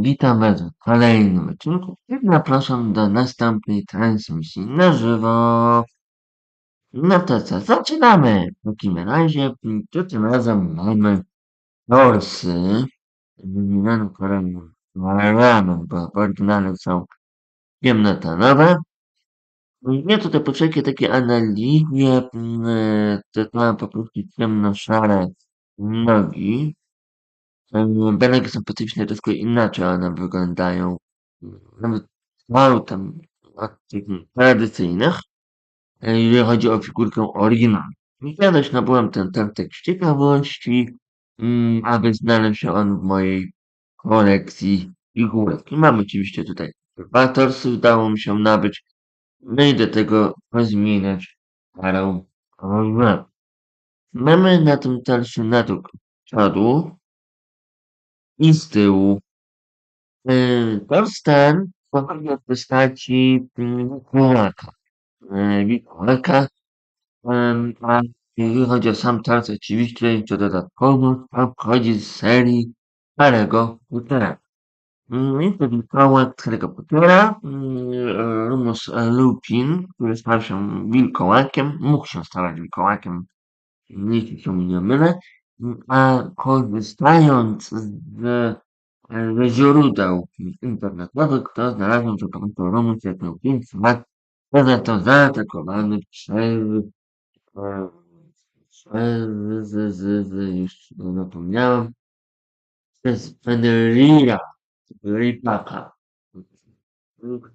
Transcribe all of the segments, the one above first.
Witam Was w kolejnym odcinku i zapraszam do następnej transmisji na żywo. No to co, zaczynamy. W takim razie, tym razem mamy torsy wymienione kolorami, bo w oryginale są ciemnotonowe. Ja tutaj poczekaj takie analizie, to mam po prostu ciemno-szare nogi. Belegi są specyficzne, troszkę inaczej one wyglądają. Nawet mało tam tradycyjnych, jeżeli chodzi o figurkę oryginalną. Ja też nabyłem ten tartek z ciekawości, mm, aby znalazł się on w mojej kolekcji figurek. I mam oczywiście tutaj dwa torsy, udało mi się nabyć, no i do tego pozmieniać parę kolorów. Mamy na tym torsie nadruk przodu, i z tyłu. Yy, Tors ten pochodzi w postaci Mikołaka. Yy, Mikołaka, yy, a jeżeli chodzi o sam tors, oczywiście to dodatkowo to pochodzi z serii Harry'ego Pottera. Yy, Jest to Mikołak Harry'ego Pottera, Rumus Lupin, który stał się wilkołakiem, mógł się stawać wilkołakiem, jeśli się nie mylę, a korzystając z ze źródeł internetowych, to znalazłem, że pan Romus jak miał 5 lat, to zaatakowany przez, e, przez, z, z, z, już zapomniałem, przez Fenrira, Ripaka.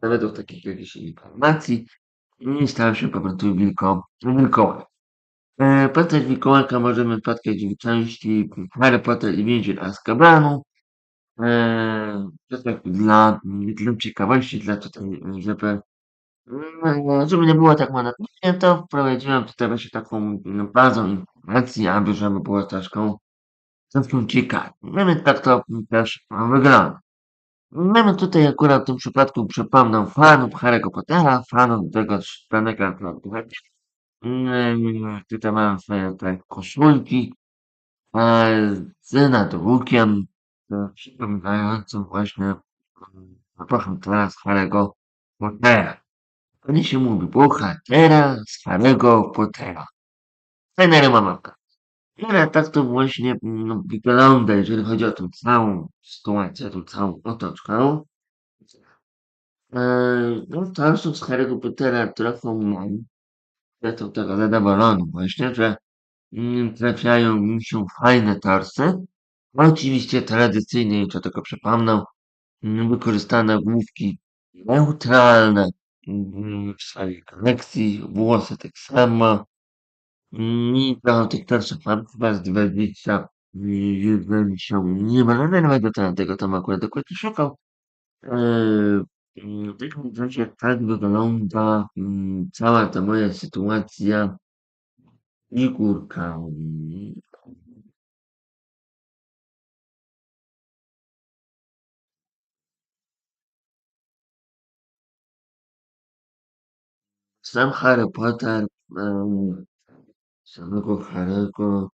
Według takich jakichś informacji i stał się po prostu wilko, wilkołem. E, Postać Wilkołaka możemy spotkać w części Harry Potter i więzień Azkabanu, Eee, to tak dla, dla ciekawości, dla tutaj, żeby, no, żeby nie było tak monotonnie, to wprowadziłem tutaj właśnie taką no, bazą informacji, aby żeby było troszkę, troszkę ciekawie. Więc tak to też wygląda. Mamy tutaj akurat w tym przypadku, przypomnę, fanów Harry'ego Pottera, fanów tego szklanego Atlantu. Tutaj mamy swoje te koszulki, e, z nadrukiem, e, przypominającym właśnie mm, epochę teraz Harry'ego Pottera. To nie się mówi bohatera z Harry'ego Pottera. Fajna. No ale tak to właśnie no, wygląda, jeżeli chodzi o tą całą sytuację, tą całą otoczkę. Eee, no to z Harry'ego Pottera trochę mam. Jestem tego zadowolony właśnie, że mm, trafiają mi się fajne torsy. Oczywiście tradycyjnie, jeszcze tylko przypomnę, mm, wykorzystane główki neutralne mm, w swojej kolekcji, włosy tak samo. Mm, I trochę tych torszów mam chyba z 20, jeżeli się nie mylę, nawet do tego, tam akurat dokładnie szukał. Eee, mm, W takim razie tak wygląda mm, cała ta moja sytuacja figurkami. Sam Harry Potter, em, samego Harry'ego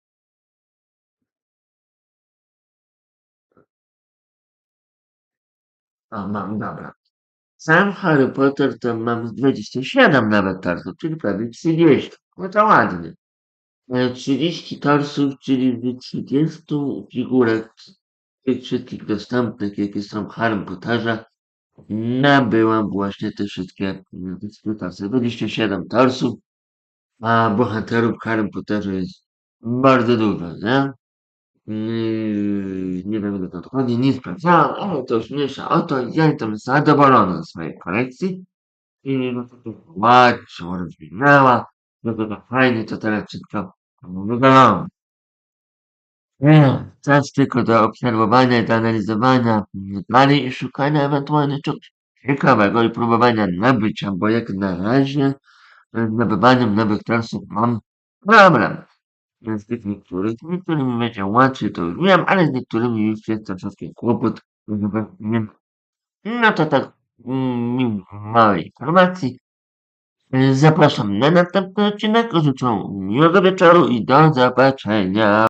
a mam, dobra. Sam Harry Potter to mam z 27 nawet torsów, czyli prawie 30. No to ładnie. E, 30 torsów, czyli z 30 figurek tych wszystkich dostępnych, jakie są w Harry Potterze, nabyłam właśnie te wszystkie, mm, torsy. 27 torsów, a bohaterów w Harry Potterze jest bardzo dużo, nie? Yy, nie wiem, ile to dokładnie, nie sprawdzałem, ale to już mniejsza o to. Ja jestem zadowolony ze swojej kolekcji. I no to, to ładnie się rozwinęła. No to, to fajnie to teraz wszystko wygląda. Nie, czas tylko do obserwowania i do analizowania dalej i szukania ewentualnie czegoś ciekawego i próbowania nabycia, bo jak na razie z nabywaniem nowych torsów mam problem. Z tych niektórych, z niektórymi będzie łatwiej, to już wiem, ale z niektórymi już jest troszeczkę kłopot, nie... No to tak, mm, małej informacji. Zapraszam na następny odcinek, życzę miłego wieczoru i do zobaczenia.